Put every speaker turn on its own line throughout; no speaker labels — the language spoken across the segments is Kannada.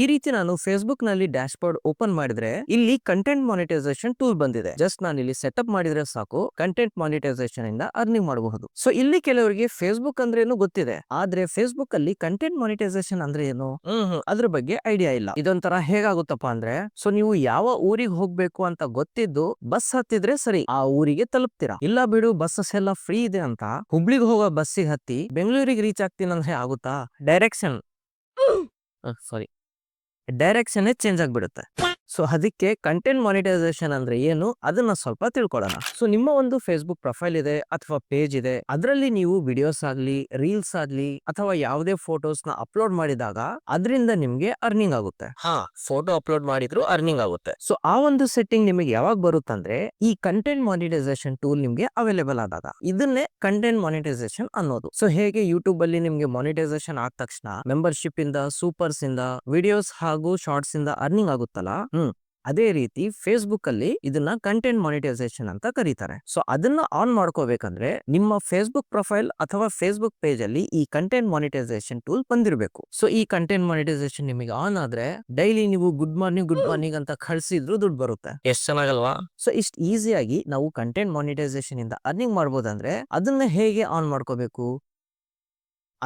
ಈ ರೀತಿ ನಾನು ಫೇಸ್ಬುಕ್ನಲ್ಲಿ ಡ್ಯಾಶ್ ಬೋರ್ಡ್ ಓಪನ್ ಮಾಡಿದ್ರೆ ಇಲ್ಲಿ ಕಂಟೆಂಟ್ ಮಾನಿಟೈಸೇಷನ್ ಟೂಲ್ ಬಂದಿದೆ. ಜಸ್ಟ್ ನಾನು ಇಲ್ಲಿ ಸೆಟಪ್ ಮಾಡಿದ್ರೆ ಸಾಕು ಕಂಟೆಂಟ್ ಮಾನಿಟೈಸೇಷನ್ ಇಂದ ಅರ್ನಿಂಗ್ ಮಾಡಬಹುದು. ಸೊ ಇಲ್ಲಿ ಕೆಲವರಿಗೆ ಫೇಸ್ಬುಕ್ ಅಂದ್ರೆ ಏನು ಗೊತ್ತಿದೆ? ಆದ್ರೆ ಫೇಸ್ಬುಕ್ ಅಲ್ಲಿ ಕಂಟೆಂಟ್ ಮಾನಿಟೈಸೇಷನ್ ಅಂದ್ರೆ ಏನು? ಅದ್ರ ಬಗ್ಗೆ ಐಡಿಯಾ ಇಲ್ಲ. ಇದೊಂಥರ ಹೇಗಾಗುತ್ತಪ್ಪ ಅಂದ್ರೆ ಸೊ ನೀವು ಯಾವ ಊರಿಗೆ ಹೋಗ್ಬೇಕು ಅಂತ ಗೊತ್ತಿದ್ದು ಬಸ್ ಹತ್ತಿದ್ರೆ ಸರಿ ಆ ಊರಿಗೆ ತಲುಪ್ತೀರಾ? ಇಲ್ಲ ಬಿಡು ಬಸ್ಸಸ್ ಎಲ್ಲ ಫ್ರೀ ಇದೆ ಅಂತ ಹುಬ್ಳಿಗೆ ಹೋಗೋ ಬಸ್ಸಿಗೆ ಹತ್ತಿ ಬೆಂಗಳೂರಿಗೆ ರೀಚ್ ಆಗ್ತೀನಿ ಅಂದ್ರೆ ಆಗುತ್ತಾ? ಡೈರೆಕ್ಷನ್. ಸಾರಿ ಡೈರೆಕ್ಷನ್ ಚೇಂಜ್ ಆಗ್ಬಿಡುತ್ತೆ. ಸೊ ಅದಕ್ಕೆ ಕಂಟೆಂಟ್ ಮಾನಿಟೈಸೇಷನ್ ಅಂದ್ರೆ ಏನು? ಅದನ್ನ ಸ್ವಲ್ಪ ತಿಳ್ಕೊಳ್ಳೋಣ ಸೊ ನಿಮ್ಮ ಒಂದು ಫೇಸ್ಬುಕ್ ಪ್ರೊಫೈಲ್ ಇದೆ ಅಥವಾ ಪೇಜ್ ಇದೆ ಅದರಲ್ಲಿ ನೀವು ವಿಡಿಯೋಸ್ ಆಗ್ಲಿ ರೀಲ್ಸ್ ಆಗ್ಲಿ ಅಥವಾ ಯಾವುದೇ ಫೋಟೋಸ್ನ ಅಪ್ಲೋಡ್ ಮಾಡಿದಾಗ ಅದರಿಂದ ನಿಮ್ಗೆ ಅರ್ನಿಂಗ್ ಆಗುತ್ತೆ. ಹಾ ಫೋಟೋ ಅಪ್ಲೋಡ್ ಮಾಡಿದ್ರು ಅರ್ನಿಂಗ್ ಆಗುತ್ತೆ. ಸೊ ಆ ಒಂದು ಸೆಟ್ಟಿಂಗ್ ನಿಮಗೆ ಯಾವಾಗ ಬರುತ್ತಂದ್ರೆ ಈ ಕಂಟೆಂಟ್ ಮಾನಿಟೈಸೇಷನ್ ಟೂಲ್ ನಿಮ್ಗೆ ಅವೈಲೇಬಲ್ ಆದಾಗ. ಇದನ್ನೇ ಕಂಟೆಂಟ್ ಮಾನಿಟೈಸೇಷನ್ ಅನ್ನೋದು. ಸೊ ಹೇಗೆ ಯೂಟ್ಯೂಬ್ ಅಲ್ಲಿ ನಿಮ್ಗೆ ಮಾನಿಟೈಸೇಷನ್ ಆದ ತಕ್ಷಣ ಮೆಂಬರ್ಶಿಪ್ ಇಂದ ಸೂಪರ್ಸ್ ಇಂದ ವಿಡಿಯೋಸ್ ಹಾಗೂ ಶಾರ್ಟ್ಸ್ ಇಂದ ಅರ್ನಿಂಗ್ ಆಗುತ್ತಲ್ಲ ಹ್ಮ್. ಅದೇ ರೀತಿ ಫೇಸ್ಬುಕ್ ಅಲ್ಲಿ ಇದನ್ನ ಕಂಟೆಂಟ್ ಮಾನಿಟೈಸೇಷನ್ ಅಂತ ಕರೀತಾರೆ. ಸೊ ಅದನ್ನ ಆನ್ ಮಾಡ್ಕೋಬೇಕಂದ್ರೆ ನಿಮ್ಮ ಫೇಸ್ಬುಕ್ ಪ್ರೊಫೈಲ್ ಅಥವಾ ಫೇಸ್ಬುಕ್ ಪೇಜ್ ಅಲ್ಲಿ ಈ ಕಂಟೆಂಟ್ ಮಾನಿಟೈಸೇಷನ್ ಟೂಲ್ ಬಂದಿರಬೇಕು. ಸೊ ಈ ಕಂಟೆಂಟ್ ಮಾನಿಟೈಸೇಷನ್ ನಿಮಗೆ ಆನ್ ಆದ್ರೆ ಡೈಲಿ ನೀವು ಗುಡ್ ಮಾರ್ನಿಂಗ್ ಗುಡ್ ಮಾರ್ನಿಂಗ್ ಅಂತ ಕಳ್ಸಿದ್ರು ದುಡ್ಡು ಬರುತ್ತೆ. ಎಷ್ಟು ಚೆನ್ನಾಗಲ್ವಾ? ಸೊ ಇಷ್ಟು ಈಸಿಯಾಗಿ ನಾವು ಕಂಟೆಂಟ್ ಮಾನಿಟೈಸೇಷನ್ ಇಂದ ಅರ್ನಿಂಗ್ ಮಾಡ್ಬೋದಂದ್ರೆ ಅದನ್ನ ಹೇಗೆ ಆನ್ ಮಾಡ್ಕೋಬೇಕು?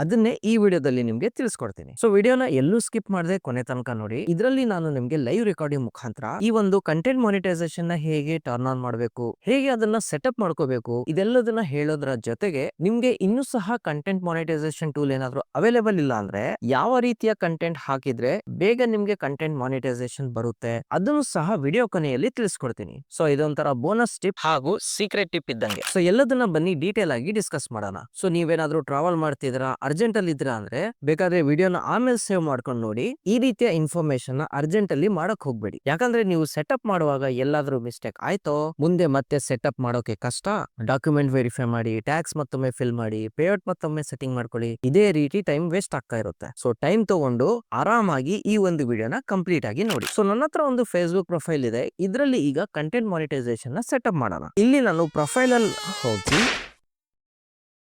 ಅದನ್ನೇ ಈ ವಿಡಿಯೋದಲ್ಲಿ ನಿಮ್ಗೆ ತಿಳಿಸ್ಕೊಡ್ತೀನಿ. ಸೊ ವಿಡಿಯೋನ ಎಲ್ಲೂ ಸ್ಕಿಪ್ ಮಾಡದೆ ಕೊನೆ ತನಕ ನೋಡಿ. ಇದರಲ್ಲಿ ನಾನು ನಿಮ್ಗೆ ಲೈವ್ ರೆಕಾರ್ಡಿಂಗ್ ಮುಖಾಂತರ ಈ ಒಂದು ಕಂಟೆಂಟ್ ಮಾನಿಟೈಸೇಷನ್ನ ಹೇಗೆ ಟರ್ನ್ ಆನ್ ಮಾಡಬೇಕು, ಹೇಗೆ ಅದನ್ನ ಸೆಟಪ್ ಮಾಡ್ಕೋಬೇಕು, ಇದೆಲ್ಲದನ್ನ ಹೇಳೋದ್ರ ಜೊತೆಗೆ ನಿಮ್ಗೆ ಇನ್ನೂ ಸಹ ಕಂಟೆಂಟ್ ಮಾನಿಟೈಸೇಷನ್ ಟೂಲ್ ಏನಾದ್ರು ಅವೈಲೇಬಲ್ ಇಲ್ಲ ಅಂದ್ರೆ ಯಾವ ರೀತಿಯ ಕಂಟೆಂಟ್ ಹಾಕಿದ್ರೆ ಬೇಗ ನಿಮ್ಗೆ ಕಂಟೆಂಟ್ ಮಾನಿಟೈಸೇಷನ್ ಬರುತ್ತೆ ಅದನ್ನು ಸಹ ವಿಡಿಯೋ ಕೊನೆಯಲ್ಲಿ ತಿಳಿಸ್ಕೊಡ್ತೀನಿ. ಸೊ ಇದೊಂಥರ ಬೋನಸ್ ಟಿಪ್ ಹಾಗೂ ಸೀಕ್ರೆಟ್ ಟಿಪ್ ಇದ್ದಂಗೆ. ಸೊ ಎಲ್ಲದನ್ನ ಬನ್ನಿ ಡೀಟೇಲ್ ಆಗಿ ಡಿಸ್ಕಸ್ ಮಾಡೋಣ. ಸೊ ನೀವೇನಾದ್ರೂ ಟ್ರಾವೆಲ್ ಮಾಡ್ತಿದ್ದೀರಾ ಅರ್ಜೆಂಟ್ ಅಲ್ಲಿ ಇದ್ರ ಅಂದ್ರೆ ಬೇಕಾದ್ರೆ ವಿಡಿಯೋನ ಆಮೇಲೆ ಸೇವ್ ಮಾಡ್ಕೊಂಡು ನೋಡಿ ಈ ರೀತಿಯ ಇನ್ಫಾರ್ಮೇಶನ್ ಅರ್ಜೆಂಟ್ ಅಲ್ಲಿ ಮಾಡಕ್ ಹೋಗ್ಬೇಡಿ. ಯಾಕಂದ್ರೆ ನೀವು ಸೆಟಪ್ ಮಾಡುವಾಗ ಎಲ್ಲಾದ್ರೂ ಮಿಸ್ಟೇಕ್ ಆಯ್ತೋ, ಮುಂದೆ ಮತ್ತೆ ಸೆಟಪ್ ಮಾಡೋಕೆ ಕಷ್ಟ. ಡಾಕ್ಯುಮೆಂಟ್ ವೆರಿಫೈ ಮಾಡಿ, ಟ್ಯಾಕ್ಸ್ ಮತ್ತೊಮ್ಮೆ ಫಿಲ್ ಮಾಡಿ ಪೇಔಟ್ ಮತ್ತೊಮ್ಮೆ ಸೆಟ್ಟಿಂಗ್ ಮಾಡ್ಕೊಳ್ಳಿ. ಇದೇ ರೀತಿ ಟೈಮ್ ವೇಸ್ಟ್ ಆಗ್ತಾ ಇರುತ್ತೆ. ಸೊ ಟೈಮ್ ತಗೊಂಡು ಆರಾಮಾಗಿ ಈ ಒಂದು ವಿಡಿಯೋನ ಕಂಪ್ಲೀಟ್ ಆಗಿ ನೋಡಿ. ಸೊ ನನ್ನ ಹತ್ರ ಒಂದು ಫೇಸ್ಬುಕ್ ಪ್ರೊಫೈಲ್ ಇದೆ. ಇದರಲ್ಲಿ ಈಗ ಕಂಟೆಂಟ್ ಮಾನಿಟೈಸೇಷನ್ನ ಸೆಟಪ್ ಮಾಡೋಣ. ಇಲ್ಲಿ ನಾನು ಪ್ರೊಫೈಲ್ ಅಲ್ಲಿ ಹೋಗಿ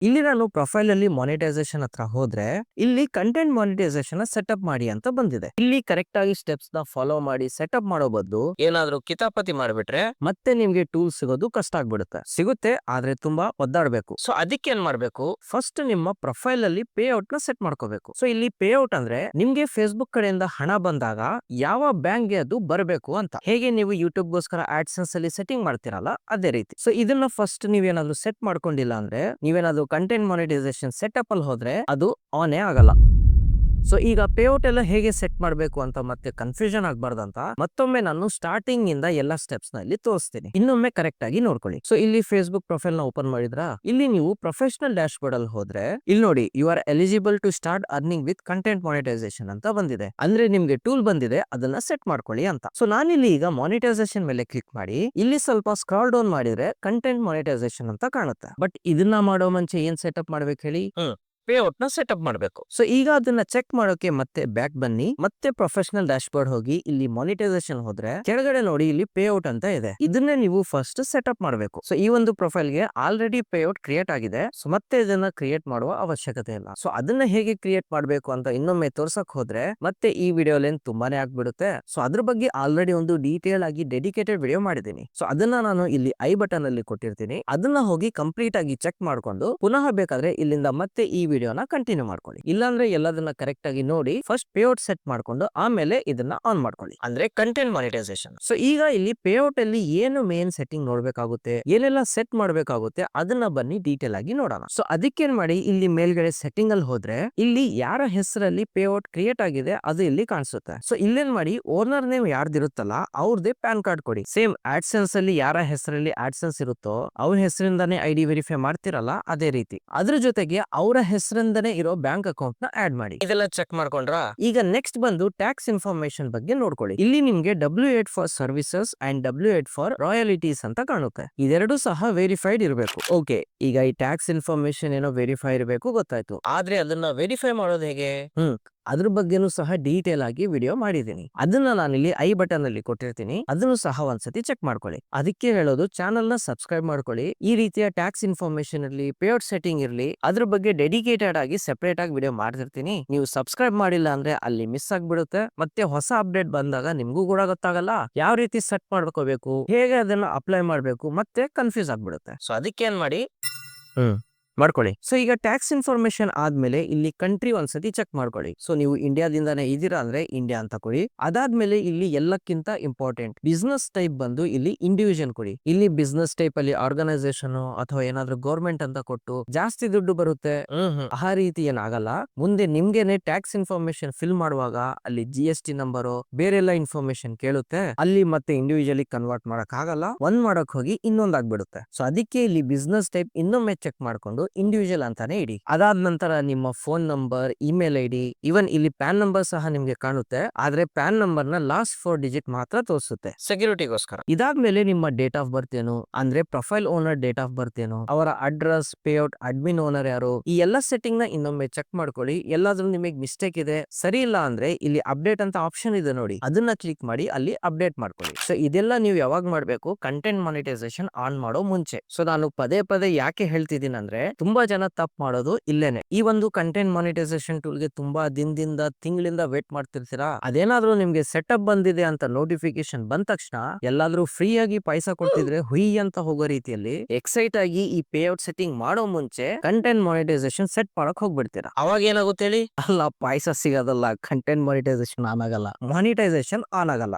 ಇಲ್ಲಿ ನಾನು ಪ್ರೊಫೈಲ್ ಅಲ್ಲಿ ಮಾನಿಟೈಸೇಷನ್ ಹತ್ರ ಹೋದ್ರೆ, ಇಲ್ಲಿ ಕಂಟೆಂಟ್ ಮಾನಿಟೈಸೇಷನ್ ಸೆಟಪ್ ಮಾಡಿ ಅಂತ ಬಂದಿದೆ. ಇಲ್ಲಿ ಕರೆಕ್ಟ್ ಆಗಿ ಸ್ಟೆಪ್ಸ್ನ ಫಾಲೋ ಮಾಡಿ ಸೆಟಪ್ ಮಾಡೋ ಬದಲು ಏನಾದ್ರೂ ಕಿತಾಪತಿ ಮಾಡ್ಬಿಟ್ರೆ ಮತ್ತೆ ನಿಮ್ಗೆ ಟೂಲ್ ಸಿಗೋದು ಕಷ್ಟ ಆಗ್ಬಿಡುತ್ತೆ. ಸಿಗುತ್ತೆ, ಆದ್ರೆ ತುಂಬಾ ಒದ್ದಾಡ್ಬೇಕು. ಸೊ ಅದಕ್ಕೆ ಏನ್ ಮಾಡ್ಬೇಕು? ಫಸ್ಟ್ ನಿಮ್ಮ ಪ್ರೊಫೈಲ್ ಅಲ್ಲಿ ಪೇ ಔಟ್ನ ಸೆಟ್ ಮಾಡ್ಕೋಬೇಕು. ಸೊ ಇಲ್ಲಿ ಪೇ ಔಟ್ ಅಂದ್ರೆ ನಿಮ್ಗೆ ಫೇಸ್ಬುಕ್ ಕಡೆಯಿಂದ ಹಣ ಬಂದಾಗ ಯಾವ ಬ್ಯಾಂಕ್ಗೆ ಅದು ಬರಬೇಕು ಅಂತ. ಹೇಗೆ ನೀವು ಯೂಟ್ಯೂಬ್ ಗೋಸ್ಕರ ಆಡ್ಸೆನ್ಸ್ ಅಲ್ಲಿ ಸೆಟ್ಟಿಂಗ್ ಮಾಡ್ತೀರಲ್ಲ, ಅದೇ ರೀತಿ. ಸೊ ಇದನ್ನ ಫಸ್ಟ್ ನೀವೇನಾದ್ರು ಸೆಟ್ ಮಾಡ್ಕೊಂಡಿಲ್ಲ ಅಂದ್ರೆ ನೀವೇನಾದ್ರೂ ಕಂಟೆಂಟ್ ಮಾನಿಟೈಸೇಷನ್ ಸೆಟಪ್ ಅಲ್ಲಿ ಹೋದ್ರೆ ಅದು ಆನೇ ಆಗಲ್ಲ. ಸೊ ಈಗ ಪೇಔಟ್ ಎಲ್ಲ ಹೇಗೆ ಸೆಟ್ ಮಾಡಬೇಕು ಅಂತ ಮತ್ತೆ ಕನ್ಫ್ಯೂಷನ್ ಆಗಬಾರ್ದಂತ ಮತ್ತೊಮ್ಮೆ ನಾನು ಸ್ಟಾರ್ಟಿಂಗ್ ಇಂದ ಎಲ್ಲ ಸ್ಟೆಪ್ಸ್ನಲ್ಲಿ ತೋರಿಸ್ತೀನಿ. ಇನ್ನೊಮ್ಮೆ ಕರೆಕ್ಟ್ ಆಗಿ ನೋಡ್ಕೊಳ್ಳಿ. ಸೊ ಇಲ್ಲಿ ಫೇಸ್ಬುಕ್ ಪ್ರೊಫೈಲ್ನ ಓಪನ್ ಮಾಡಿದ್ರ? ಇಲ್ಲಿ ನೀವು ಪ್ರೊಫೆಷನಲ್ ಡ್ಯಾಶ್ ಬೋರ್ಡ್ ಅಲ್ಲಿ ಹೋದ್ರೆ, ಇಲ್ಲಿ ನೋಡಿ you are eligible to start earning with content monetisation ಅಂತ ಬಂದಿದೆ. ಅಂದ್ರೆ ನಿಮ್ಗೆ ಟೂಲ್ ಬಂದಿದೆ, ಅದನ್ನ ಸೆಟ್ ಮಾಡ್ಕೊಳ್ಳಿ ಅಂತ. ಸೊ ನಾನಿಲ್ಲಿ ಈಗ ಮಾನಿಟೈಸೇಷನ್ ಮೇಲೆ ಕ್ಲಿಕ್ ಮಾಡಿ, ಇಲ್ಲಿ ಸ್ವಲ್ಪ ಸ್ಕ್ರಾಲ್ ಡೌನ್ ಮಾಡಿದ್ರೆ ಕಂಟೆಂಟ್ ಮಾನಿಟೈಸೇಷನ್ ಅಂತ ಕಾಣುತ್ತೆ. ಬಟ್ ಇದನ್ನ ಮಾಡೋ ಮುಂಚೆ ಏನ್ ಸೆಟಪ್ ಮಾಡ್ಬೇಕು ಹೇಳಿ? ಪೇಔಟ್ನ ಸೆಟಪ್ ಮಾಡಬೇಕು. ಸೊ, ಈಗ ಅದನ್ನ ಚೆಕ್ ಮಾಡೋಕೆ ಮತ್ತೆ ಬ್ಯಾಕ್ ಬನ್ನಿ. ಮತ್ತೆ ಪ್ರೊಫೆಷನಲ್ ಡ್ಯಾಶ್ ಬೋರ್ಡ್ ಹೋಗಿ ಇಲ್ಲಿ ಮಾನಿಟೈಸೇಷನ್ ಹೋದ್ರೆ ಕೆಳಗಡೆ ನೋಡಿ ಇಲ್ಲಿ ಪೇಔಟ್ ಅಂತ ಇದೆ. ಇದನ್ನೇ ನೀವು ಫಸ್ಟ್ ಸೆಟಪ್ ಮಾಡಬೇಕು. ಸೊ, ಈ ಒಂದು ಪ್ರೊಫೈಲ್ಗೆ ಆಲ್ರೆಡಿ ಪೇಔಟ್ ಕ್ರಿಯೇಟ್ ಆಗಿದೆ. ಸೊ, ಮತ್ತೆ ಇದನ್ನ ಕ್ರಿಯೇಟ್ ಮಾಡುವ ಅವಶ್ಯಕತೆ ಇಲ್ಲ. ಸೊ, ಅದನ್ನ ಹೇಗೆ ಕ್ರಿಯೇಟ್ ಮಾಡಬೇಕು ಅಂತ ಇನ್ನೊಮ್ಮೆ ತೋರ್ಸಕ್ ಹೋದ್ರೆ ಮತ್ತೆ ಈ ವಿಡಿಯೋ ಲೆನ್ ತುಂಬಾನೇ ಆಗ್ಬಿಡುತ್ತೆ. ಸೊ, ಅದ್ರ ಬಗ್ಗೆ ಆಲ್ರೆಡಿ ಒಂದು ಡೀಟೇಲ್ ಆಗಿ ಡೆಡಿಕೇಟೆಡ್ ವಿಡಿಯೋ ಮಾಡಿದ್ದೀನಿ. ಸೊ, ಅದನ್ನ ನಾನು ಇಲ್ಲಿ ಐ ಬಟನ್ ಅಲ್ಲಿ ಕೊಟ್ಟಿರ್ತೀನಿ. ಅದನ್ನ ಹೋಗಿ ಕಂಪ್ಲೀಟ್ ಆಗಿ ಚೆಕ್ ಮಾಡ್ಕೊಂಡು ಪುನಃ ಬೇಕಾದ್ರೆ ಇಲ್ಲಿಂದ ಮತ್ತೆ ಈ ವಿಡಿಯೋನ ಕಂಟಿನ್ಯೂ ಮಾಡ್ಕೊಳ್ಳಿ. ಇಲ್ಲಾಂದ್ರೆ ಎಲ್ಲದನ್ನ ಕರೆಕ್ಟ್ ಆಗಿ ನೋಡಿ ಫಸ್ಟ್ ಪೇಔಟ್ ಸೆಟ್ ಮಾಡ್ಕೊಂಡು ಆಮೇಲೆ ಇದನ್ನ ಆನ್ ಮಾಡ್ಕೊಳ್ಳಿ. ಅಂದ್ರೆ ಕಂಟೆಂಟ್ ಮಾನಿಟೈಸೇಷನ್ ಸೊ ಈಗ ಇಲ್ಲಿ ಪೇಔಟ್ ಅಲ್ಲಿ ಏನು ಮೇನ್ ಸೆಟ್ಟಿಂಗ್ ನೋಡ್ಬೇಕಾಗುತ್ತೆ, ಏನೆಲ್ಲ ಸೆಟ್ ಮಾಡ್ಬೇಕಾಗುತ್ತೆ ಅದನ್ನ ಬನ್ನಿ ಡೀಟೇಲ್ ಆಗಿ ನೋಡೋಣ. ಸೊ ಅದಕ್ಕೇನ್ ಮಾಡಿ, ಇಲ್ಲಿ ಮೇಲ್ಗಡೆ ಸೆಟ್ಟಿಂಗ್ ಅಲ್ಲಿ ಹೋದ್ರೆ ಇಲ್ಲಿ ಯಾರ ಹೆಸರಲ್ಲಿ ಪೇಔಟ್ ಕ್ರಿಯೇಟ್ ಆಗಿದೆ ಅದು ಇಲ್ಲಿ ಕಾಣಿಸುತ್ತೆ. ಸೊ ಇಲ್ಲೇನ್ ಮಾಡಿ ಓನರ್ ನೇಮ್ ಯಾರ್ದಿರುತ್ತಲ್ಲ, ಅವ್ರದೇ ಪ್ಯಾನ್ ಕಾರ್ಡ್ ಕೊಡಿ. ಸೇಮ್ ಆಡ್ಸೆನ್ಸ್ ಅಲ್ಲಿ ಯಾರ ಹೆಸರಲ್ಲಿ ಆಡ್ಸೆನ್ಸ್ ಇರುತ್ತೋ, ಅವ್ರ ಹೆಸರಿಂದಾನೇ ಐ ಡಿ ವೆರಿಫೈ ಮಾಡ್ತಿರಲ್ಲ, ಅದೇ ರೀತಿ. ಅದ್ರ ಜೊತೆಗೆ ಅವರ ಹೆಸರಿಂದನೇ ಇರೋ ಬ್ಯಾಂಕ್ ಅಕೌಂಟ್ನ ಆಡ್ ಮಾಡಿ. ಇದೆಲ್ಲ ಚೆಕ್ ಮಾಡ್ಕೊಂಡ್ರ? ಈಗ ನೆಕ್ಸ್ಟ್ ಬಂದು ಟ್ಯಾಕ್ಸ್ ಇನ್ಫಾರ್ಮೇಶನ್ ಬಗ್ಗೆ ನೋಡ್ಕೊಳ್ಳಿ. ಇಲ್ಲಿ ನಿಮ್ಗೆ W eight for services and W eight for royalties ಅಂತ ಕಾಣುತ್ತೆ. ಇದೆರಡು ಸಹ ವೆರಿಫೈಡ್ ಇರಬೇಕು. ಓಕೆ ಈಗ ಈ ಟ್ಯಾಕ್ಸ್ ಇನ್ಫಾರ್ಮೇಶನ್ ಏನೋ ವೆರಿಫೈ ಇರಬೇಕು ಗೊತ್ತಾಯ್ತು. ಆದ್ರೆ ಅದನ್ನ ವೆರಿಫೈ ಮಾಡೋದು ಹೇಗೆ? ಹ್ಮ್. ಅದ್ರ ಬಗ್ಗೆನೂ ಸಹ ಡೀಟೇಲ್ ಆಗಿ ವಿಡಿಯೋ ಮಾಡಿದ್ದೀನಿ. ಅದನ್ನ ನಾನಿಲ್ಲಿ ಐ ಬಟನ್ ಅಲ್ಲಿ ಕೊಟ್ಟಿರ್ತೀನಿ. ಅದನ್ನು ಸಹ ಒಂದ್ಸತಿ ಚೆಕ್ ಮಾಡ್ಕೊಳ್ಳಿ. ಅದಕ್ಕೆ ಹೇಳೋದು ಚಾನಲ್ನ ಸಬ್ಸ್ಕ್ರೈಬ್ ಮಾಡ್ಕೊಳ್ಳಿ. ಈ ರೀತಿಯ ಟ್ಯಾಕ್ಸ್ ಇನ್ಫಾರ್ಮೇಶನ್ ಇರಲಿ ಪೇಔಟ್ ಸೆಟ್ಟಿಂಗ್ ಇರಲಿ, ಅದ್ರ ಬಗ್ಗೆ ಡೆಡಿಕೇಟೆಡ್ ಆಗಿ ಸೆಪರೇಟ್ ಆಗಿ ವಿಡಿಯೋ ಮಾಡ್ತಿರ್ತೀನಿ. ನೀವು ಸಬ್ಸ್ಕ್ರೈಬ್ ಮಾಡಿಲ್ಲ ಅಂದ್ರೆ ಅಲ್ಲಿ ಮಿಸ್ ಆಗ್ಬಿಡುತ್ತೆ. ಮತ್ತೆ ಹೊಸ ಅಪ್ಡೇಟ್ ಬಂದಾಗ ನಿಮ್ಗೂ ಕೂಡ ಗೊತ್ತಾಗಲ್ಲ. ಯಾವ ರೀತಿ ಸೆಟ್ ಮಾಡ್ಕೋಬೇಕು, ಹೇಗೆ ಅದನ್ನ ಅಪ್ಲೈ ಮಾಡ್ಬೇಕು, ಮತ್ತೆ ಕನ್ಫ್ಯೂಸ್ ಆಗ್ಬಿಡುತ್ತೆ. ಸೊ ಅದಕ್ಕೆ ಏನ್ ಮಾಡಿ ಹ್ಮ್. ಮಾಡ್ಕೊಳ್ಳಿ. ಸೊ ಈಗ ಟ್ಯಾಕ್ಸ್ ಇನ್ಫಾರ್ಮೇಶನ್ ಆದ್ಮೇಲೆ ಇಲ್ಲಿ ಕಂಟ್ರಿ ಒಂದ್ಸತಿ ಚೆಕ್ ಮಾಡ್ಕೊಳ್ಳಿ. ಸೊ ನೀವು ಇಂಡಿಯಾದಿಂದಾನೇ ಇದೀರಾ ಅಂದ್ರೆ ಇಂಡಿಯಾ ಅಂತ ಕೊಡಿ. ಅದಾದ್ಮೇಲೆ ಇಲ್ಲಿ ಎಲ್ಲಕ್ಕಿಂತ ಇಂಪಾರ್ಟೆಂಟ್ ಬಿಸ್ನೆಸ್ ಟೈಪ್ ಬಂದು ಇಲ್ಲಿ ಇಂಡಿವಿಜುವಲ್ ಕೊಡಿ. ಇಲ್ಲಿ ಬಿಸ್ನೆಸ್ ಟೈಪ್ ಅಲ್ಲಿ ಆರ್ಗನೈಸೇಷನ್ ಅಥವಾ ಏನಾದ್ರೂ ಗೌರ್ಮೆಂಟ್ ಅಂತ ಕೊಟ್ಟು ಜಾಸ್ತಿ ದುಡ್ಡು ಬರುತ್ತೆ. ಆ ರೀತಿ ಏನಾಗಲ್ಲ. ಮುಂದೆ ನಿಮ್ಗೆನೆ ಟ್ಯಾಕ್ಸ್ ಇನ್ಫಾರ್ಮೇಶನ್ ಫಿಲ್ ಮಾಡುವಾಗ ಅಲ್ಲಿ ಜಿ ಎಸ್ ಟಿ ನಂಬರ್ ಬೇರೆಲ್ಲ ಇನ್ಫಾರ್ಮೇಶನ್ ಕೇಳುತ್ತೆ. ಅಲ್ಲಿ ಮತ್ತೆ ಇಂಡಿವಿಜುವಲಿ ಕನ್ವರ್ಟ್ ಮಾಡಕ್ ಆಗಲ್ಲ ಒಂದ್ ಮಾಡಕ್ ಹೋಗಿ ಇನ್ನೊಂದ್ ಆಗ್ಬಿಡುತ್ತೆ. ಸೊ ಅದಕ್ಕೆ ಇಲ್ಲಿ ಬಿಸ್ನೆಸ್ ಟೈಪ್ ಇನ್ನೊಮ್ಮೆ ಚೆಕ್ ಮಾಡ್ಕೊಂಡು ಇಂಡಿವಿಜುವಲ್ ಅಂತಾನೆ ಇಡಿ. ಅದಾದ ನಂತರ ನಿಮ್ಮ phone number email I D ಇವನ್ ಇಲ್ಲಿ ಪ್ಯಾನ್ ನಂಬರ್ ಸಹ ನಿಮ್ಗೆ ಕಾಣುತ್ತೆ. ಆದ್ರೆ ಪ್ಯಾನ್ ನಂಬರ್ನ ಲಾಸ್ಟ್ ಫೋರ್ ಡಿಜಿಟ್ ಮಾತ್ರ ತೋರಿಸುತ್ತೆ. ಸೆಕ್ಯೂರಿಟಿಗೋಸ್ಕರ ಇದಾದ್ಮೇಲೆ ನಿಮ್ಮ ಡೇಟ್ ಆಫ್ ಬರ್ತ್ ಏನು? ಅಂದ್ರೆ profile owner date of birth ಏನು? ಅವರ ಅಡ್ರೆಸ್ ಪೇಔಟ್ ಅಡ್ಮಿನ್ ಓನರ್ ಯಾರು? ಈ ಎಲ್ಲ ಸೆಟ್ಟಿಂಗ್ನ ಇನ್ನೊಮ್ಮೆ ಚೆಕ್ ಮಾಡ್ಕೊಳ್ಳಿ. ಎಲ್ಲಾದ್ರೂ ನಿಮಗೆ ಮಿಸ್ಟೇಕ್ ಇದೆ ಸರಿ ಇಲ್ಲ ಅಂದ್ರೆ ಇಲ್ಲಿ ಅಪ್ಡೇಟ್ ಅಂತ ಆಪ್ಷನ್ ಇದೆ ನೋಡಿ. ಅದನ್ನ ಕ್ಲಿಕ್ ಮಾಡಿ ಅಲ್ಲಿ ಅಪ್ಡೇಟ್ ಮಾಡ್ಕೊಳ್ಳಿ. ಸೊ ಇದೆಲ್ಲ ನೀವು ಯಾವಾಗ ಮಾಡ್ಬೇಕು? ಕಂಟೆಂಟ್ ಮಾನಿಟೈಸೇಷನ್ ಆನ್ ಮಾಡೋ ಮುಂಚೆ. ಸೊ ನಾನು ಪದೇ ಪದೇ ಯಾಕೆ ಹೇಳ್ತಿದ್ದೀನಿ ಅಂದ್ರೆ ತುಂಬಾ ಜನ ತಪ್ಪು ಮಾಡೋದು ಇಲ್ಲೇನೆ. ಈ ಒಂದು ಕಂಟೆಂಟ್ ಮಾನಿಟೈಸೇಷನ್ ಟೂಲ್ಗೆ ತುಂಬಾ ದಿನದಿಂದ ತಿಂಗಳಿಂದ ವೇಟ್ ಮಾಡ್ತಿರ್ತೀರಾ? ಅದೇನಾದ್ರೂ ನಿಮ್ಗೆ ಸೆಟಪ್ ಬಂದಿದೆ ಅಂತ ನೋಟಿಫಿಕೇಶನ್ ಬಂದ ತಕ್ಷಣ ಎಲ್ಲಾದ್ರೂ ಫ್ರೀ ಆಗಿ ಪೈಸಾ ಕೊಡ್ತಿದ್ರೆ ಹುಯ್ ಅಂತ ಹೋಗೋ ರೀತಿಯಲ್ಲಿ ಎಕ್ಸೈಟ್ ಆಗಿ ಈ ಪೇ ಔಟ್ ಸೆಟ್ಟಿಂಗ್ ಮಾಡೋ ಮುಂಚೆ ಕಂಟೆಂಟ್ ಮಾನಿಟೈಸೇಷನ್ ಸೆಟ್ ಮಾಡಕ್ ಹೋಗ್ಬಿಡ್ತೀರಾ? ಅವಾಗ ಏನಾಗುತ್ತೆ ಹೇಳಿ? ಅಲ್ಲ ಪಾಯಸ ಸಿಗೋದಲ್ಲ ಕಂಟೆಂಟ್ ಮಾನಿಟೈಸೇಷನ್ ಆನ್ ಆಗಲ್ಲ. ಮಾನಿಟೈಸೇಷನ್ ಆನ್ ಆಗಲ್ಲ.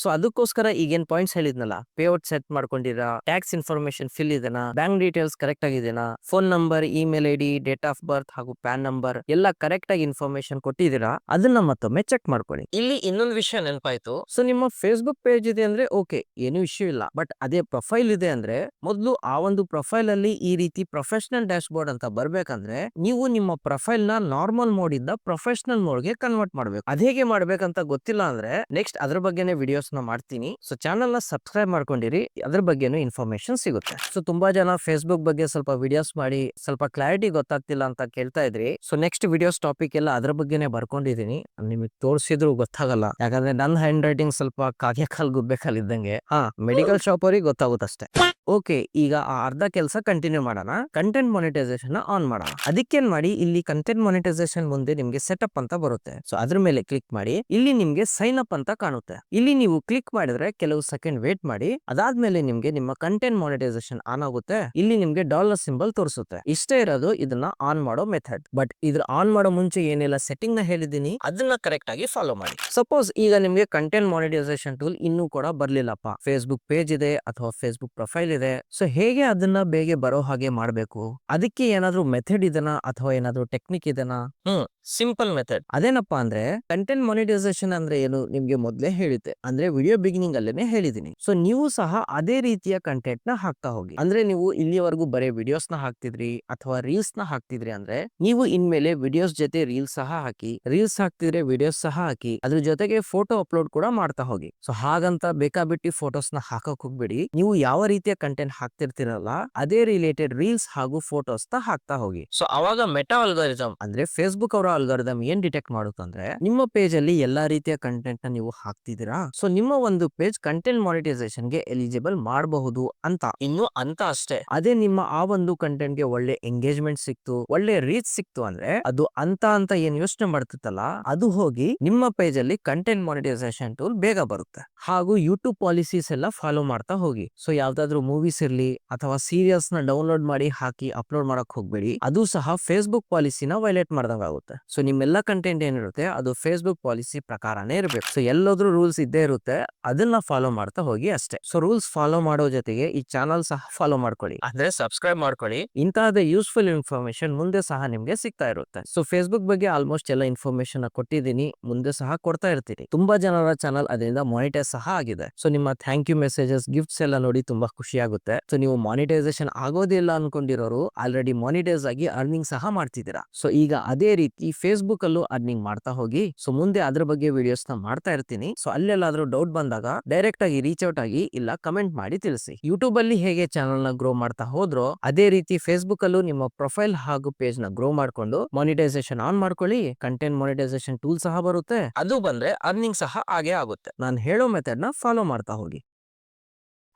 ಸೊ ಅದಕ್ಕೋಸ್ಕರ ಈಗೇನ್ ಪಾಯಿಂಟ್ಸ್ ಹೇಳಿದ್ನಲ್ಲ ಪೇಔಟ್ ಸೆಟ್ ಮಾಡ್ಕೊಂಡಿರಾ ಟ್ಯಾಕ್ಸ್ ಇನ್ಫಾರ್ಮೇಶನ್ ಫಿಲ್ ಇದೆನಾ bank details correct ಆಗಿದೆನಾ phone number email I D date of birth ಹಾಗೂ ಪ್ಯಾನ್ ನಂಬರ್ ಎಲ್ಲ ಕರೆಕ್ಟ್ ಆಗಿ ಇನ್ಫಾರ್ಮೇಶನ್ ಕೊಟ್ಟಿದ್ದೀರಾ ಅದನ್ನ ಮತ್ತೊಮ್ಮೆ ಚೆಕ್ ಮಾಡ್ಕೊಳ್ಳಿ. ಇಲ್ಲಿ ಇನ್ನೊಂದು ವಿಷಯ ನೆನಪಾಯ್ತು. ಸೊ ನಿಮ್ಮ ಫೇಸ್ಬುಕ್ ಪೇಜ್ ಇದೆ ಅಂದ್ರೆ ಓಕೆ ಏನು ಇಶ್ಯೂ ಇಲ್ಲ. ಬಟ್ ಅದೇ ಪ್ರೊಫೈಲ್ ಇದೆ ಅಂದ್ರೆ ಮೊದಲು ಆ ಒಂದು ಪ್ರೊಫೈಲ್ ಅಲ್ಲಿ ಈ ರೀತಿ ಪ್ರೊಫೆಷನಲ್ ಡ್ಯಾಶ್ ಬೋರ್ಡ್ ಅಂತ ಬರ್ಬೇಕಂದ್ರೆ ನೀವು ನಿಮ್ಮ ಪ್ರೊಫೈಲ್ನ ನಾರ್ಮಲ್ ಮೋಡ್ ಇಂದ ಪ್ರೊಫೆಷನಲ್ ಮೋಡ್ಗೆ ಕನ್ವರ್ಟ್ ಮಾಡ್ಬೇಕು. ಅದೇಗೆ ಮಾಡ್ಬೇಕಂತ ಗೊತ್ತಿಲ್ಲ ಅಂದ್ರೆ ನೆಕ್ಸ್ಟ್ ಅದ್ರ ಬಗ್ಗೆನೇ ವಿಡಿಯೋಸ್ ನ ಮಾಡ್ತೀನಿ. ಸೊ ಚಾನಲ್ನ ಸಬ್ಸ್ಕ್ರೈಬ್ ಮಾಡ್ಕೊಂಡಿರಿ. ಅದ್ರ ಬಗ್ಗೆನೂ ಇನ್ಫಾರ್ಮೇಶನ್ ಸಿಗುತ್ತೆ. ಸೊ ತುಂಬಾ ಜನ ಫೇಸ್ಬುಕ್ ಬಗ್ಗೆ ಸ್ವಲ್ಪ ವಿಡಿಯೋಸ್ ಮಾಡಿ, ಸ್ವಲ್ಪ ಕ್ಲಾರಿಟಿ ಗೊತ್ತಾಗ್ತಿಲ್ಲ ಅಂತ ಕೇಳ್ತಾ ಇದ್ರಿ. ಸೊ ನೆಕ್ಸ್ಟ್ ವಿಡಿಯೋಸ್ ಟಾಪಿಕ್ ಎಲ್ಲ ಅದ್ರ ಬಗ್ಗೆನೇ ಬರ್ಕೊಂಡಿದೀನಿ. ನಿಮಗೆ ತೋರಿಸಿದ್ರು ಗೊತ್ತಾಗಲ್ಲ. ಯಾಕಂದ್ರೆ ನನ್ನ ಹ್ಯಾಂಡ್ ರೈಟಿಂಗ್ ಸ್ವಲ್ಪ ಕಾಗೆ ಕಾಲ್ ಗುಬ್ಬೆ ಕಾಲ್ ಇದ್ದಂಗೆ ಹಾ ಮೆಡಿಕಲ್ ಶಾಪ್ ಅವ್ರಿಗೆ ಗೊತ್ತಾಗುತ್ತಷ್ಟೇ ಓಕೆ ಈಗ ಆ ಅರ್ಧ ಕೆಲಸ ಕಂಟಿನ್ಯೂ ಮಾಡೋಣ. ಕಂಟೆಂಟ್ ಮಾನಿಟೈಸೇಷನ್ ಆನ್ ಮಾಡೋಣ. ಅದಕ್ಕೇನ್ ಮಾಡಿ, ಇಲ್ಲಿ ಕಂಟೆಂಟ್ ಮಾನಿಟೈಸೇಷನ್ ಮುಂದೆ ನಿಮ್ಗೆ ಅಪ್ ಅಂತ ಬರುತ್ತೆ. ಸೊ ಅದ್ರ ಮೇಲೆ ಕ್ಲಿಕ್ ಮಾಡಿ, ಇಲ್ಲಿ ನಿಮ್ಗೆ ಸೈನ್ ಅಪ್ ಅಂತ ಕಾಣುತ್ತೆ. ಇಲ್ಲಿ ನೀವು ಕ್ಲಿಕ್ ಮಾಡಿದ್ರೆ ಕೆಲವು ಸೆಕೆಂಡ್ ವೇಟ್ ಮಾಡಿ, ಅದಾದ್ಮೇಲೆ ನಿಮ್ಗೆ ನಿಮ್ಮ ಕಂಟೆಂಟ್ ಮಾನಿಟೈಸೇಷನ್ ಆನ್ ಆಗುತ್ತೆ. ಇಲ್ಲಿ ನಿಮ್ಗೆ ಡಾಲರ್ ಸಿಂಬಲ್ ತೋರಿಸುತ್ತೆ. ಇಷ್ಟೇ ಇರೋದು ಇದನ್ನ ಆನ್ ಮಾಡೋ ಮೆಥಡ್. ಬಟ್ ಇದ್ರ ಆನ್ ಮಾಡೋ ಮುಂಚೆ ಏನೆಲ್ಲ ಸೆಟ್ಟಿಂಗ್ನ ಹೇಳಿದೀನಿ ಅದನ್ನ ಕರೆಕ್ಟ್ ಆಗಿ ಫಾಲೋ ಮಾಡಿ. ಸಪೋಸ್ ಈಗ ನಿಮ್ಗೆ ಕಂಟೆಂಟ್ ಮಾನಿಟೈಸೇಷನ್ ಟೂಲ್ ಇನ್ನೂ ಕೂಡ ಬರ್ಲಿಲ್ಲಪ್ಪ. ಫೇಸ್ಬುಕ್ ಪೇಜ್ ಇದೆ ಅಥವಾ ಫೇಸ್ಬುಕ್ ಪ್ರೊಫೈಲ್ ಇದೆ. ಸೊ ಹೇಗೆ ಅದನ್ನ ಬೇಗ ಬರೋ ಹಾಗೆ ಮಾಡಬೇಕು? ಅದಕ್ಕೆ ಏನಾದ್ರೂ ಮೆಥಡ್ ಇದನ್ನ ಅಥವಾ ಏನಾದ್ರೂ ಟೆಕ್ನಿಕ್ ಇದನ್ನ ಹ್ಮ್. Simple method. ಅದೇನಪ್ಪ ಅಂದ್ರೆ, ಕಂಟೆಂಟ್ ಮಾನಿಟೈಸೇಷನ್ ಅಂದ್ರೆ ಏನು ನಿಮ್ಗೆ ಮೊದ್ಲೇ ಹೇಳಿದ್ದೆ. ಅಂದ್ರೆ ವಿಡಿಯೋ ಬಿಗಿನಿಂಗ್ ಅಲ್ಲೇನೆ ಹೇಳಿದೀನಿ ಸೊ, ನೀವು ಸಹ ಅದೇ ರೀತಿಯ ಕಂಟೆಂಟ್ನ ಹಾಕ್ತಾ ಹೋಗಿ. ಅಂದ್ರೆ ನೀವು ಇಲ್ಲಿವರೆಗೂ ಬರೀ ವಿಡಿಯೋಸ್ನ ಹಾಕ್ತಿದ್ರಿ, ಅಥವಾ ರೀಲ್ಸ್ನ ಹಾಕ್ತಿದ್ರಿ ಅಂದ್ರೆ, ನೀವು ಇನ್ಮೇಲೆ ವಿಡಿಯೋಸ್ ಜೊತೆ ರೀಲ್ಸ್ ಸಹ ಹಾಕಿ, ರೀಲ್ಸ್ ಹಾಕ್ತಿದ್ರೆ ವಿಡಿಯೋಸ್ ಸಹ ಹಾಕಿ, ಅದ್ರ ಜೊತೆಗೆ ಫೋಟೋ ಅಪ್ಲೋಡ್ ಕೂಡ ಮಾಡ್ತಾ ಹೋಗಿ. ಸೊ, ಹಾಗಂತ ಬೇಕಾಬಿಟ್ಟಿ ಫೋಟೋಸ್ನ ಹಾಕಕ್ ಹೋಗ್ಬೇಡಿ. ನೀವು ಯಾವ ರೀತಿಯ ಕಂಟೆಂಟ್ ಹಾಕ್ತಿರ್ತೀರಲ್ಲ, ಅದೇ ರಿಲೇಟೆಡ್ ರೀಲ್ಸ್ ಹಾಗೂ ಫೋಟೋಸ್ನ ಹಾಕ್ತಾ ಹೋಗಿ. ಸೊ, ಅವಾಗ ಮೆಟಾ ಅಲ್ಗಾರಿಸಮ್ ಅಂದ್ರೆ ಫೇಸ್ಬುಕ್ ಅವರ ಅಲ್ಗಾರಿದಮ್ ಏನ್ ಡಿಟೆಕ್ಟ್ ಮಾಡುತ್ತಂದ್ರೆ ನಿಮ್ಮ ಪೇಜ್ ಅಲ್ಲಿ ಎಲ್ಲಾ ರೀತಿಯ ಕಂಟೆಂಟ್ನ ನೀವು ಹಾಕ್ತಿದ್ದೀರಾ? ಸೊ ನಿಮ್ಮ ಒಂದು ಪೇಜ್ ಕಂಟೆಂಟ್ ಮಾನಿಟೈಸೇಷನ್ಗೆ ಎಲಿಜಿಬಲ್ ಮಾಡಬಹುದು ಅಂತ. ಇನ್ನು ಅಂತ ಅಷ್ಟೇ. ಅದೇ ನಿಮ್ಮ ಆ ಒಂದು ಕಂಟೆಂಟ್ಗೆ ಒಳ್ಳೆ ಎಂಗೇಜ್ಮೆಂಟ್ ಸಿಕ್ತು ಒಳ್ಳೆ ರೀಚ್ ಸಿಕ್ತು ಅಂದ್ರೆ ಅದು ಅಂತ ಅಂತ ಏನ್ ಯೋಚನೆ ಮಾಡ್ತಿತ್ತಲ್ಲ ಅದು ಹೋಗಿ ನಿಮ್ಮ ಪೇಜ್ ಅಲ್ಲಿ ಕಂಟೆಂಟ್ ಮಾನಿಟೈಸೇಷನ್ ಟೂಲ್ ಬೇಗ ಬರುತ್ತೆ. ಹಾಗೂ ಯೂಟ್ಯೂಬ್ ಪಾಲಿಸೀಸ್ ಎಲ್ಲ ಫಾಲೋ ಮಾಡ್ತಾ ಹೋಗಿ. ಸೊ ಯಾವ್ದಾದ್ರು ಮೂವೀಸ್ ಇರ್ಲಿ ಅಥವಾ ಸೀರಿಯಲ್ಸ್ನ ಡೌನ್ಲೋಡ್ ಮಾಡಿ ಹಾಕಿ ಅಪ್ಲೋಡ್ ಮಾಡಕ್ ಹೋಗ್ಬೇಡಿ ಅದು ಸಹ ಫೇಸ್ಬುಕ್ ಪಾಲಿಸಿನ ವೈಲೇಟ್ ಮಾಡ್ದಂಗ್ ಆಗುತ್ತೆ ಸೊ ನಿಮ್ಮೆಲ್ಲ ಕಂಟೆಂಟ್ ಏನಿರುತ್ತೆ ಅದು ಫೇಸ್ಬುಕ್ ಪಾಲಿಸಿ ಪ್ರಕಾರನೇ ಇರಬೇಕು. ಸೊ ಎಲ್ಲಾದ್ರೂ ರೂಲ್ಸ್ ಇದ್ದೇ ಇರುತ್ತೆ ಅದನ್ನ ಫಾಲೋ ಮಾಡ್ತಾ ಹೋಗಿ ಅಷ್ಟೇ. ಸೊ ರೂಲ್ಸ್ ಫಾಲೋ ಮಾಡೋ ಜೊತೆಗೆ ಈ ಚಾನಲ್ ಸಹ ಫಾಲೋ ಮಾಡ್ಕೊಳ್ಳಿ. ಅಂದ್ರೆ ಸಬ್ಸ್ಕ್ರೈಬ್ ಮಾಡ್ಕೊಳ್ಳಿ. ಇಂತಹದೇ ಯೂಸ್ಫುಲ್ ಇನ್ಫಾರ್ಮೇಶನ್ ಮುಂದೆ ಸಹ ನಿಮ್ಗೆ ಸಿಗ್ತಾ ಇರುತ್ತೆ. ಸೊ ಫೇಸ್ಬುಕ್ ಬಗ್ಗೆ ಆಲ್ಮೋಸ್ಟ್ ಎಲ್ಲ ಇನ್ಫಾರ್ಮೇಶನ್ ಕೊಟ್ಟಿದ್ದೀನಿ ಮುಂದೆ ಸಹ ಕೊಡ್ತಾ ಇರ್ತೀನಿ. ತುಂಬಾ ಜನರ ಚಾನಲ್ ಅದರಿಂದ ಮಾನಿಟೈಸ್ ಸಹ ಆಗಿದೆ. ಸೊ ನಿಮ್ಮ ಥ್ಯಾಂಕ್ ಯು ಮೆಸೇಜಸ್ ಗಿಫ್ಟ್ಸ್ ಎಲ್ಲ ನೋಡಿ ತುಂಬಾ ಖುಷಿ ಆಗುತ್ತೆ ಸೊ ನೀವು ಮಾನಿಟೈಸೇಷನ್ ಆಗೋದಿಲ್ಲ ಅನ್ಕೊಂಡಿರೋರು ಆಲ್ರೆಡಿ ಮಾನಿಟೈಸ್ ಆಗಿ ಅರ್ನಿಂಗ್ ಸಹ ಮಾಡ್ತಿದ್ದೀರಾ. ಸೊ ಈಗ ಅದೇ ರೀತಿ ಈ ಫೇಸ್ಬುಕ್ ಅಲ್ಲೂ ಅರ್ನಿಂಗ್ ಮಾಡ್ತಾ ಹೋಗಿ, ಸೊ ಮುಂದೆ ಅದ್ರ ಬಗ್ಗೆ ವಿಡಿಯೋಸ್ನ ಮಾಡ್ತಾ ಇರ್ತೀನಿ. ಸೊ ಅಲ್ಲೆಲ್ಲಾದ್ರೂ ಡೌಟ್ ಬಂದಾಗ ಡೈರೆಕ್ಟ್ ಆಗಿ ರೀಚ್ ಔಟ್ ಆಗಿ ಇಲ್ಲ ಕಮೆಂಟ್ ಮಾಡಿ ತಿಳಿಸಿ. ಯೂಟ್ಯೂಬ್ ಅಲ್ಲಿ ಹೇಗೆ ಚಾನಲ್ನ ಗ್ರೋ ಮಾಡ್ತಾ ಹೋದ್ರೋ, ಅದೇ ರೀತಿ ಫೇಸ್ಬುಕ್ ಅಲ್ಲೂ ನಿಮ್ಮ ಪ್ರೊಫೈಲ್ ಹಾಗೂ ಪೇಜ್ನ ಗ್ರೋ ಮಾಡ್ಕೊಂಡು ಮಾನಿಟೈಸೇಷನ್ ಆನ್ ಮಾಡ್ಕೊಳ್ಳಿ. ಕಂಟೆಂಟ್ ಮಾನಿಟೈಸೇಷನ್ ಟೂಲ್ ಸಹ ಬರುತ್ತೆ. ಅದು ಬಂದ್ರೆ ಅರ್ನಿಂಗ್ ಸಹ ಹಾಗೆ ಆಗುತ್ತೆ. ನಾನು ಹೇಳೋ ಮೆಥಡ್ನ ಫಾಲೋ ಮಾಡ್ತಾ ಹೋಗಿ.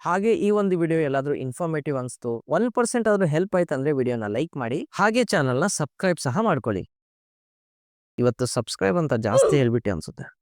ಹಾಗೆ ಈ ಒಂದು ವಿಡಿಯೋ ಎಲ್ಲಾದ್ರೂ ಇನ್ಫಾರ್ಮೇಟಿವ್ ಅನ್ಸ್ತು, ಒನ್ ಪರ್ಸೆಂಟ್ ಆದ್ರೂ ಹೆಲ್ಪ್ ಆಯ್ತು ಅಂದ್ರೆ ವಿಡಿಯೋನ ಲೈಕ್ ಮಾಡಿ, ಹಾಗೆ ನ ಸಬ್ಸ್ಕ್ರೈಬ್ ಸಹ ಮಾಡ್ಕೊಳ್ಳಿ. ಇವತ್ತು ಸಬ್ಸ್ಕ್ರೈಬ್ ಅಂತ ಜಾಸ್ತಿ ಹೇಳ್ಬಿಟ್ಟು ಅನ್ಸುತ್ತೆ.